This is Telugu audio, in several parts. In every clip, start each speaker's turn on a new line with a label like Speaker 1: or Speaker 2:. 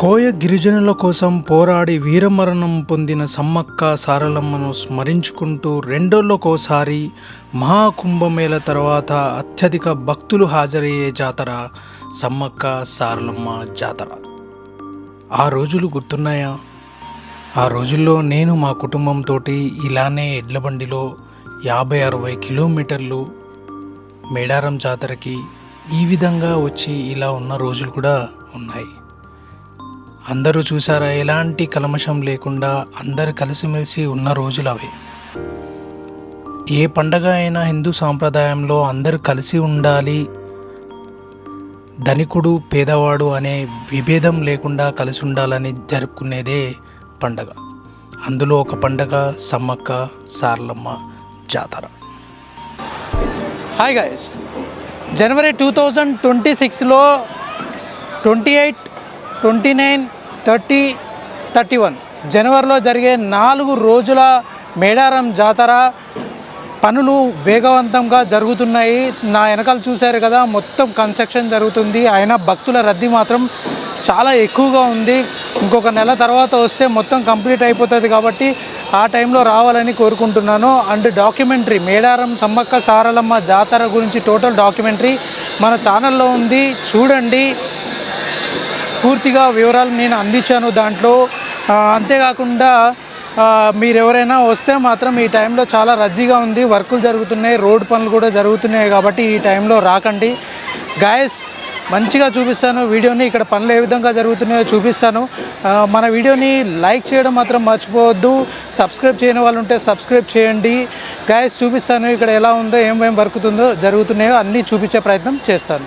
Speaker 1: కోయ గిరిజనుల కోసం పోరాడి వీరమరణం పొందిన సమ్మక్క సారలమ్మను స్మరించుకుంటూ రెండోళ్ళకోసారి మహాకుంభమేళ తర్వాత అత్యధిక భక్తులు హాజరయ్యే జాతర సమ్మక్క సారలమ్మ జాతర. ఆ రోజులు గుర్తున్నాయా? ఆ రోజుల్లో నేను మా కుటుంబంతో ఇలానే ఎడ్ల బండిలో యాభై అరవై కిలోమీటర్లు మేడారం జాతరకి ఈ విధంగా వచ్చి ఇలా ఉన్న రోజులు కూడా ఉన్నాయి. అందరూ చూసారా ఎలాంటి కలమషం లేకుండా అందరు కలిసిమెలిసి ఉన్న రోజులు అవి. ఏ పండగ అయినా హిందూ సాంప్రదాయంలో అందరూ కలిసి ఉండాలి. ధనికుడు పేదవాడు అనే విభేదం లేకుండా కలిసి ఉండాలని జరుపుకునేదే పండగ. అందులో ఒక పండగ సమ్మక్క సార్లమ్మ జాతర.
Speaker 2: Hi guys January two thousand twenty సిక్స్లో twenty eight twenty nine thirty thirty one. జనవరిలో జరిగే నాలుగు రోజుల మేడారం జాతర పనులు వేగవంతంగా జరుగుతున్నాయి. నా వెనకాల చూశారు కదా మొత్తం కన్స్ట్రక్షన్ జరుగుతుంది. అయినా భక్తుల రద్దీ మాత్రం చాలా ఎక్కువగా ఉంది. ఇంకొక నెల తర్వాత వస్తే మొత్తం కంప్లీట్ అయిపోతుంది కాబట్టి ఆ టైంలో రావాలని కోరుకుంటున్నాను. అండ్ డాక్యుమెంటరీ మేడారం సమ్మక్క సారలమ్మ జాతర గురించి టోటల్ డాక్యుమెంటరీ మన ఛానల్లో ఉంది. చూడండి. పూర్తిగా వివరాలు నేను అందించాను దాంట్లో. అంతేకాకుండా మీరు ఎవరైనా వస్తే మాత్రం ఈ టైంలో చాలా రద్దీగా ఉంది. వర్కులు జరుగుతున్నాయి రోడ్ పనులు కూడా జరుగుతున్నాయి కాబట్టి ఈ టైంలో రాకండి. గాయస్ మంచిగా చూపిస్తాను. వీడియోని ఇక్కడ పనులు ఏ విధంగా జరుగుతున్నాయో చూపిస్తాను. మన వీడియోని లైక్ చేయడం మాత్రం మర్చిపోవద్దు. సబ్స్క్రైబ్ చేయని వాళ్ళు ఉంటే సబ్స్క్రైబ్ చేయండి. గాయస్ చూపిస్తాను ఇక్కడ ఎలా ఉందో ఏమేమి వర్కుతుందో జరుగుతున్నాయో అన్నీ చూపించే ప్రయత్నం చేస్తాను.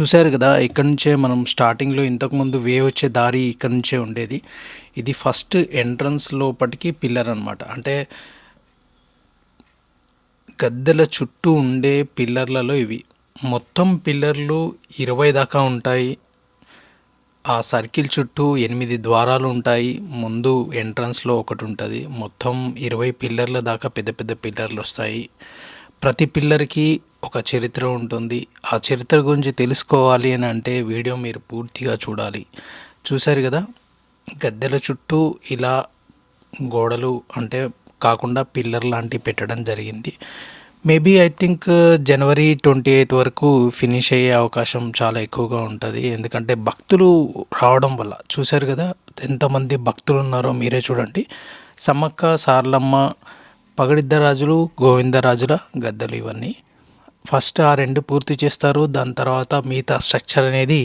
Speaker 1: చూశారు కదా ఇక్కడ నుంచే మనం స్టార్టింగ్లో ఇంతకుముందు వే వచ్చే దారి ఇక్కడ నుంచే ఉండేది. ఇది ఫస్ట్ ఎంట్రన్స్ లోపటికి పిల్లర్ అనమాట అంటే గద్దెల చుట్టూ ఉండే పిల్లర్లలో ఇవి. మొత్తం పిల్లర్లు ఇరవై దాకా ఉంటాయి. ఆ సర్కిల్ చుట్టూ ఎనిమిది ద్వారాలు ఉంటాయి. ముందు ఎంట్రన్స్లో ఒకటి ఉంటుంది. మొత్తం ఇరవై పిల్లర్ల దాకా పెద్ద పెద్ద పిల్లర్లు వస్తాయి. ప్రతి పిల్లర్కి ఒక చరిత్ర ఉంటుంది. ఆ చరిత్ర గురించి తెలుసుకోవాలి అని అంటే వీడియో మీరు పూర్తిగా చూడాలి. చూశారు కదా? గద్దెల చుట్టూ ఇలా గోడలు అంటే కాకుండా పిల్లర్ లాంటివి పెట్టడం జరిగింది. Maybe I think January twenty eighth వరకు ఫినిష్ అయ్యే అవకాశం చాలా ఎక్కువగా ఉంటుంది. ఎందుకంటే భక్తులు రావడం వల్ల. చూశారు కదా? ఎంతమంది భక్తులు ఉన్నారో మీరే చూడండి. సమ్మక్క సార్లమ్మ పగడిద్దరాజులు గోవిందరాజుల గద్దెలు ఇవన్నీ. ఫస్ట్ ఆ రెండు పూర్తి చేస్తారు. దాని తర్వాత మిగతా స్ట్రక్చర్ అనేది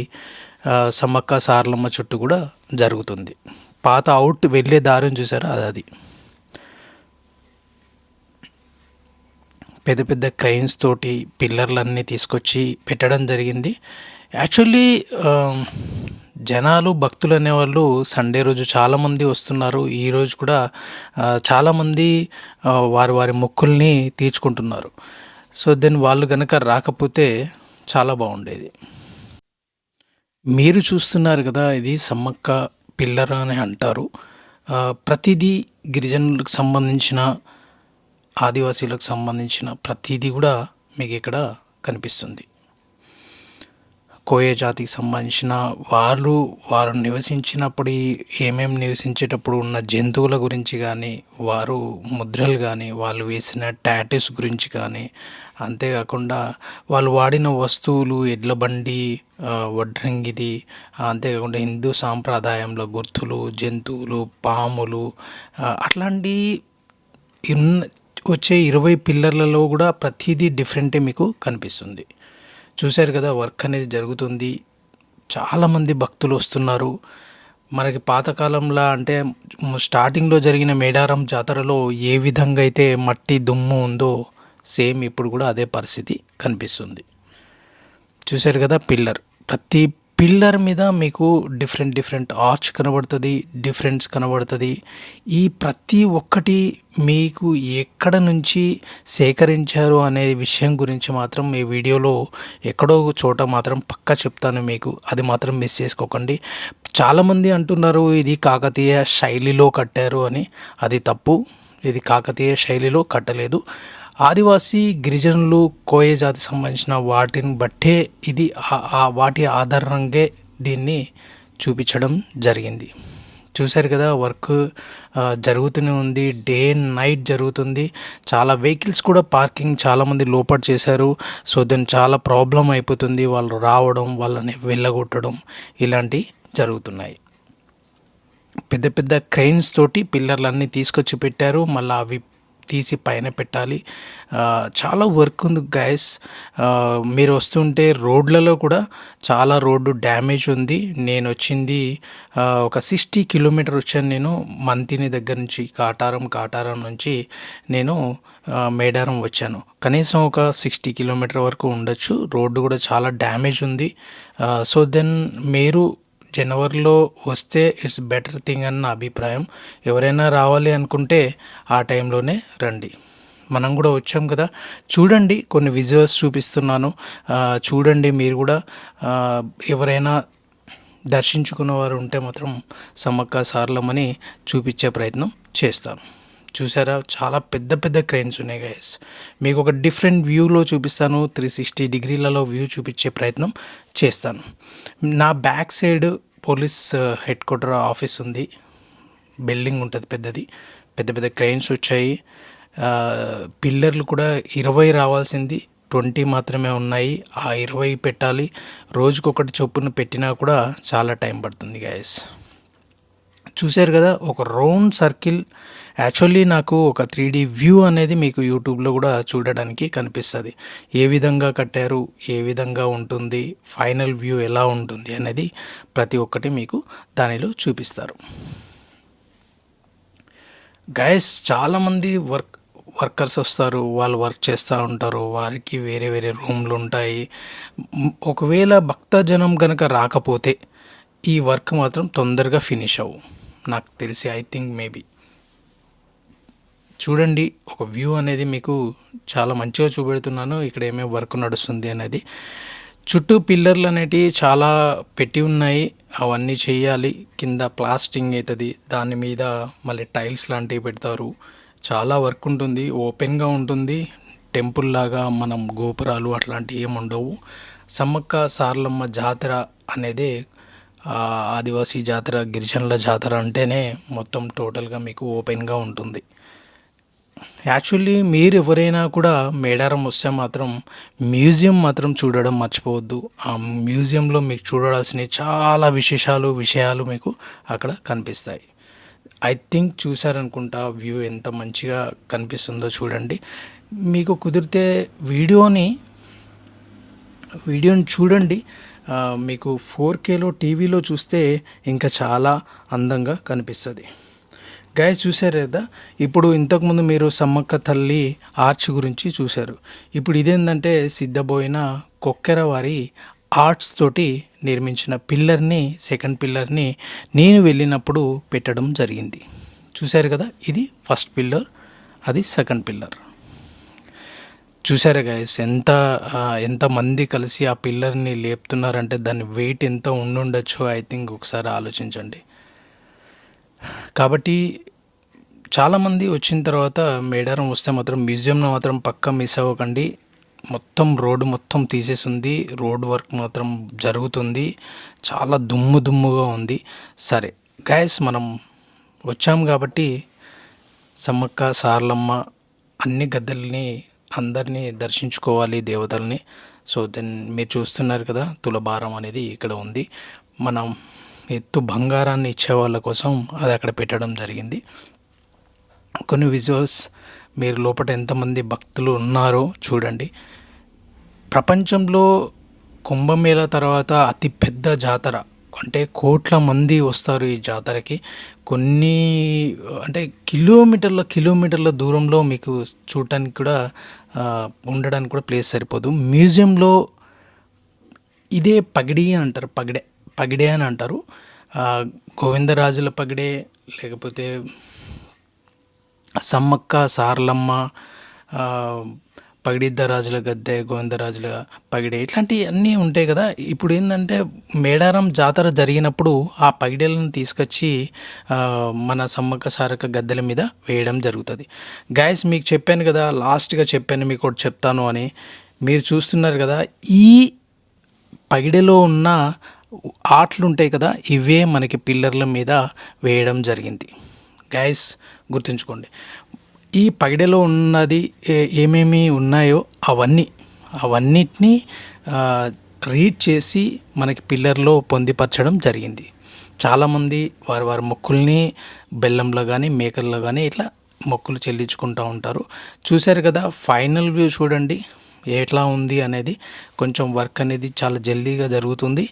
Speaker 1: సమ్మక్క సారలమ్మ చుట్టూ కూడా జరుగుతుంది. పాత అవుట్ వెళ్ళే దారిని చూసారా? అది అది. పెద్ద పెద్ద క్రైన్స్ తోటి పిల్లర్లన్నీ తీసుకొచ్చి పెట్టడం జరిగింది. యాక్చువల్లీ జనాలు భక్తులు అనేవాళ్ళు సండే రోజు చాలామంది వస్తున్నారు. ఈ రోజు కూడా చాలామంది వారి వారి మొక్కుల్ని తీర్చుకుంటున్నారు. సో దెన్ వాళ్ళు కనుక రాకపోతే చాలా బాగుండేది. మీరు చూస్తున్నారు కదా ఇది సమ్మక్క పిల్లర అని అంటారు. ప్రతిదీ గిరిజనులకు సంబంధించిన ఆదివాసీలకు సంబంధించిన ప్రతిదీ కూడా మీకు ఇక్కడ కనిపిస్తుంది. కోయ జాతికి సంబంధించిన వాళ్ళు వారు నివసించినప్పుడు ఏమేమి నివసించేటప్పుడు ఉన్న జంతువుల గురించి కానీ వారు ముద్రలు కానీ వాళ్ళు వేసిన టాటూస్ గురించి కానీ అంతేకాకుండా వాళ్ళు వాడిన వస్తువులు ఎడ్ల బండి వడ్రంగిది అంతేకాకుండా హిందూ సాంప్రదాయంలో గుర్తులు జంతువులు పాములు అట్లాంటి వచ్చే ఇరవై పిల్లర్లలో కూడా ప్రతిదీ డిఫరెంటే మీకు కనిపిస్తుంది. చూశారు కదా వర్క్ అనేది జరుగుతుంది. చాలామంది భక్తులు వస్తున్నారు. మనకి పాతకాలంలో అంటే స్టార్టింగ్లో జరిగిన మేడారం జాతరలో ఏ విధంగా అయితే మట్టి దుమ్ము ఉందో సేమ్ ఇప్పుడు కూడా అదే పరిస్థితి కనిపిస్తుంది. చూశారు కదా పిల్లర్. ప్రతి పిల్లర్ మీద మీకు డిఫరెంట్ డిఫరెంట్ ఆర్చ్ కనబడుతుంది డిఫరెన్స్ కనబడుతుంది. ఈ ప్రతి ఒక్కటి మీకు ఎక్కడ నుంచి సేకరించారు అనే విషయం గురించి మాత్రం ఈ వీడియోలో ఎక్కడో ఒక చోట మాత్రం పక్కా చెప్తాను మీకు. అది మాత్రం మిస్ చేసుకోకండి. చాలామంది అంటున్నారు ఇది కాకతీయ శైలిలో కట్టారు అని. అది తప్పు. ఇది కాకతీయ శైలిలో కట్టలేదు. ఆదివాసీ గిరిజనులు కోయ జాతి సంబంధించిన వాటిని బట్టే ఇది ఆ- వాటి ఆధారంగా దీన్ని చూపించడం జరిగింది. చూశారు కదా వర్క్ జరుగుతూనే ఉంది. డే అండ్ నైట్ జరుగుతుంది. చాలా వెహికల్స్ కూడా పార్కింగ్ చాలామంది లోపల చేశారు. సో దెన్ చాలా ప్రాబ్లం అయిపోతుంది. వాళ్ళు రావడం వాళ్ళని వెళ్ళగొట్టడం ఇలాంటివి జరుగుతున్నాయి. పెద్ద పెద్ద క్రెయిన్స్ తోటి పిల్లర్లన్నీ తీసుకొచ్చి పెట్టారు. మళ్ళీ అవి తీసి పైన పెట్టాలి. చాలా వర్క్ ఉంది గైస్ మీరు వస్తుంటే రోడ్లలో కూడా చాలా రోడ్డు డ్యామేజ్ ఉంది. నేను వచ్చింది ఒక సిక్స్టీ కిలోమీటర్ వచ్చాను నేను. మంతిని దగ్గర నుంచి కాటారం కాటారం నుంచి నేను మేడారం వచ్చాను. కనీసం ఒక సిక్స్టీ కిలోమీటర్ వరకు ఉండొచ్చు. రోడ్డు కూడా చాలా డ్యామేజ్ ఉంది. సో దెన్ మీరు జనవరిలో వస్తే ఇట్స్ బెటర్ థింగ్ అని నా అభిప్రాయం. ఎవరైనా రావాలి అనుకుంటే ఆ టైంలోనే రండి. మనం కూడా వచ్చాం కదా. చూడండి కొన్ని విజువల్స్ చూపిస్తున్నాను. చూడండి మీరు కూడా. ఎవరైనా దర్శించుకున్న వారు ఉంటే మాత్రం సమ్మక్క సార్లమని చూపించే ప్రయత్నం చేస్తాను. చూసారా? చాలా పెద్ద పెద్ద క్రెయిన్స్ ఉన్నాయి గైస్ మీకు ఒక డిఫరెంట్ వ్యూలో చూపిస్తాను. త్రీ సిక్స్టీ డిగ్రీలలో వ్యూ చూపించే ప్రయత్నం చేస్తాను. నా back side police head quarter office ఉంది. బిల్డింగ్ ఉంటుంది పెద్దది. పెద్ద పెద్ద క్రెయిన్స్ వచ్చాయి. పిల్లర్లు కూడా ఇరవై రావాల్సింది. ట్వంటీ మాత్రమే ఉన్నాయి. ఆ ఇరవై పెట్టాలి. రోజుకొకటి చొప్పున పెట్టినా కూడా చాలా టైం పడుతుంది గాయస్ చూశారు కదా ఒక రౌండ్ సర్కిల్. యాక్చువల్లీ నాకు ఒక త్రీ డీ వ్యూ అనేది మీకు యూట్యూబ్లో కూడా చూడడానికి కనిపిస్తుంది. ఏ విధంగా కట్టారు ఏ విధంగా ఉంటుంది ఫైనల్ వ్యూ ఎలా ఉంటుంది అనేది ప్రతి ఒక్కటి మీకు దానిలో చూపిస్తారు. గైస్ చాలామంది వర్క్ వర్కర్స్ వస్తారు వాళ్ళు వర్క్ చేస్తూ ఉంటారు వారికి వేరే వేరే రూమ్లు ఉంటాయి. ఒకవేళ భక్తజనం కనుక రాకపోతే ఈ వర్క్ మాత్రం తొందరగా ఫినిష్ అవ్వు. నాకు తెలిసి ఐ థింక్ మేబీ చూడండి ఒక వ్యూ అనేది మీకు చాలా మంచిగా చూపెడుతున్నాను. ఇక్కడ ఏమేమి వర్క్ నడుస్తుంది అనేది. చుట్టూ పిల్లర్లు అనేటివి చాలా పెట్టి ఉన్నాయి. అవన్నీ చేయాలి. కింద ప్లాస్టింగ్ అవుతుంది. దాని మీద మళ్ళీ టైల్స్ లాంటివి పెడతారు. చాలా వర్క్ ఉంటుంది. ఓపెన్గా ఉంటుంది. టెంపుల్ లాగా మనం గోపురాలు అట్లాంటివి ఏమి ఉండవు సమ్మక్క సార్లమ్మ జాతర అనేది ఆదివాసీ జాతర గిరిజనుల జాతర అంటేనే మొత్తం టోటల్గా మీకు ఓపెన్గా ఉంటుంది. యాక్చువల్లీ మీరు ఎవరైనా కూడా మేడారం వస్తే మాత్రం మ్యూజియం మాత్రం చూడడం మర్చిపోవద్దు. ఆ మ్యూజియంలో మీకు చూడాల్సిన చాలా విశేషాలు విషయాలు మీకు అక్కడ కనిపిస్తాయి. ఐ థింక్ చూసారనుకుంటా వ్యూ ఎంత మంచిగా కనిపిస్తుందో చూడండి. మీకు కుదిరితే వీడియోని వీడియోని చూడండి. మీకు ఫోర్ కేలో టీవీలో చూస్తే ఇంకా చాలా అందంగా కనిపిస్తుంది. గాయ చూశారు కదా ఇప్పుడు ఇంతకుముందు మీరు సమ్మక్క తల్లి ఆర్చ్ గురించి చూశారు. ఇప్పుడు ఇదేంటంటే సిద్ధబోయిన కొక్కెర వారి ఆర్ట్స్ తోటి నిర్మించిన పిల్లర్ని సెకండ్ పిల్లర్ని నేను వెళ్ళినప్పుడు పెట్టడం జరిగింది. చూశారు కదా ఇది ఫస్ట్ పిల్లర్ అది సెకండ్ పిల్లర్. చూసారా గైస్ ఎంత ఎంతమంది కలిసి ఆ పిల్లర్ని లేపుతున్నారంటే దాని వెయిట్ ఎంత ఉండుండొచ్చు ఐ థింక్ ఒకసారి ఆలోచించండి. కాబట్టి చాలామంది వచ్చిన తర్వాత మేడారం వస్తే మాత్రం మ్యూజియంను మాత్రం పక్క మిస్ అవ్వకండి. మొత్తం రోడ్డు మొత్తం తీసేసింది. రోడ్ వర్క్ మాత్రం జరుగుతుంది. చాలా దుమ్ము దుమ్ముగా ఉంది. సరే గాయస్ మనం వచ్చాం కాబట్టి సమ్మక్క సార్లమ్మ అన్ని గద్దెల్ని అందరినీ దర్శించుకోవాలి దేవతల్ని. సో దెన్ మీరు చూస్తున్నారు కదా తులభారం అనేది ఇక్కడ ఉంది. మనం ఎత్తు బంగారాన్ని ఇచ్చే వాళ్ళ కోసం అది అక్కడ పెట్టడం జరిగింది. కొన్ని విజువల్స్ మీరు లోపల ఎంతమంది భక్తులు ఉన్నారో చూడండి. ప్రపంచంలో కుంభమేళ తర్వాత అతి పెద్ద జాతర అంటే కోట్ల మంది వస్తారు ఈ జాతరకి. కొన్ని అంటే కిలోమీటర్ల కిలోమీటర్ల దూరంలో మీకు చూడటానికి కూడా ఉండడానికి కూడా ప్లేస్ సరిపోదు. మ్యూజియంలో ఇదే పగిడి అని అంటారు. పగిడే పగిడే అని అంటారు. గోవిందరాజుల పగిడే లేకపోతే సమ్మక్క సార్లమ్మ పగిడిద్ద రాజుల గద్దె గోవిందరాజుల పగిడే ఇట్లాంటివి అన్నీ ఉంటాయి కదా. ఇప్పుడు ఏంటంటే మేడారం జాతర జరిగినప్పుడు ఆ పగిడేలను తీసుకొచ్చి మన సమ్మక్క సారక గద్దెల మీద వేయడం జరుగుతుంది. గాయస్ మీకు చెప్పాను కదా లాస్ట్గా చెప్పాను మీకు ఒకటి చెప్తాను అని. మీరు చూస్తున్నారు కదా ఈ పగిడెలో ఉన్న ఆటలు ఉంటాయి కదా ఇవే మనకి పిల్లర్ల మీద వేయడం జరిగింది. గైస్ గుర్తుంచుకోండి. ఈ పగిడలో ఉన్నది ఏ- ఏమేమి ఉన్నాయో అవన్నీ అవన్నిటినీ రీడ్ చేసి మనకి పిల్లర్లో పొందిపరచడం జరిగింది. చాలామంది వారి వారి మొక్కుల్ని బెల్లంలో కానీ మేకల్లో కానీ ఇట్లా మొక్కులు చెల్లించుకుంటూ ఉంటారు. చూశారు కదా ఫైనల్ వ్యూ చూడండి ఎట్లా ఉంది అనేది కొంచెం వర్క్ అనేది చాలా జల్దీగా జరుగుతుంది.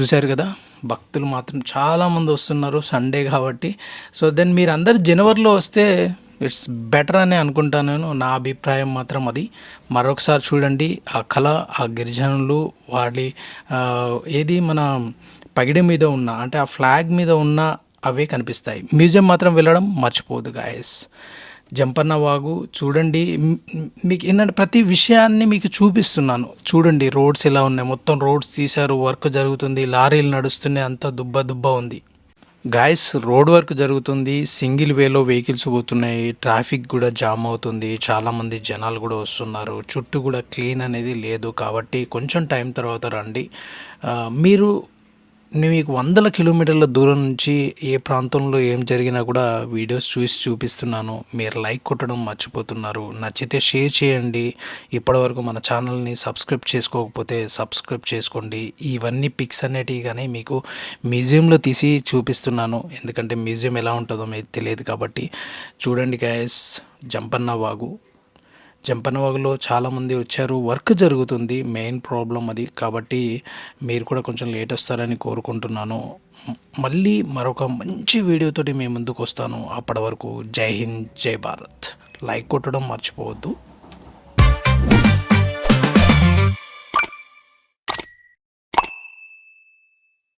Speaker 1: చూశారు కదా భక్తులు మాత్రం చాలామంది వస్తున్నారు సండే కాబట్టి. సో దెన్ మీరు అందరు జనవరిలో వస్తే ఇట్స్ బెటర్ అని అనుకుంటాను నేను. నా అభిప్రాయం మాత్రం అది. మరొకసారి చూడండి ఆ కళ ఆ గిరిజనులు వాడి ఏది మన పగిడి మీద ఉన్న అంటే ఆ ఫ్లాగ్ మీద ఉన్న అవే కనిపిస్తాయి. మ్యూజియం మాత్రం వెళ్ళడం మర్చిపోదు గాయస్ జంపన్న వాగు చూడండి. మీకు ఏంటంటే ప్రతి విషయాన్ని మీకు చూపిస్తున్నాను. చూడండి రోడ్స్ ఎలా ఉన్నాయి? మొత్తం రోడ్స్ తీశారు వర్క్ జరుగుతుంది లారీలు నడుస్తున్నాయి అంతా దుబ్బ దుబ్బ ఉంది. గాయస్ రోడ్ వర్క్ జరుగుతుంది. సింగిల్ వేలో వెహికల్స్ పోతున్నాయి. ట్రాఫిక్ కూడా జామ్ అవుతుంది. చాలామంది జనాలు కూడా వస్తున్నారు. చుట్టూ కూడా క్లీన్ అనేది లేదు. కాబట్టి కొంచెం టైం తర్వాత రండి. మీరు మీకు వందల కిలోమీటర్ల దూరం నుంచి ఏ ప్రాంతంలో ఏం జరిగినా కూడా వీడియోస్ చూసి చూపిస్తున్నాను. మీరు లైక్ కొట్టడం మర్చిపోతున్నారు. నచ్చితే షేర్ చేయండి. ఇప్పటివరకు మన ఛానల్ని సబ్స్క్రైబ్ చేసుకోకపోతే సబ్స్క్రైబ్ చేసుకోండి. ఇవన్నీ పిక్స్ అనేటివి కానీ మీకు మ్యూజియంలో తీసి చూపిస్తున్నాను. ఎందుకంటే మ్యూజియం ఎలా ఉంటుందో మీకు తెలియదు కాబట్టి. చూడండి గాయస్ జంపన్న వాగు. జంపనవాగులో చాలామంది వచ్చారు. వర్క్ జరుగుతుంది. మెయిన్ ప్రాబ్లం అది. కాబట్టి మీరు కూడా కొంచెం లేట్ వస్తారని కోరుకుంటున్నాను. మళ్ళీ మరొక మంచి వీడియోతోటి మేము ముందుకు వస్తాను. అప్పటి వరకు జై హింద్ జై భారత్. లైక్ కొట్టడం మర్చిపోవద్దు.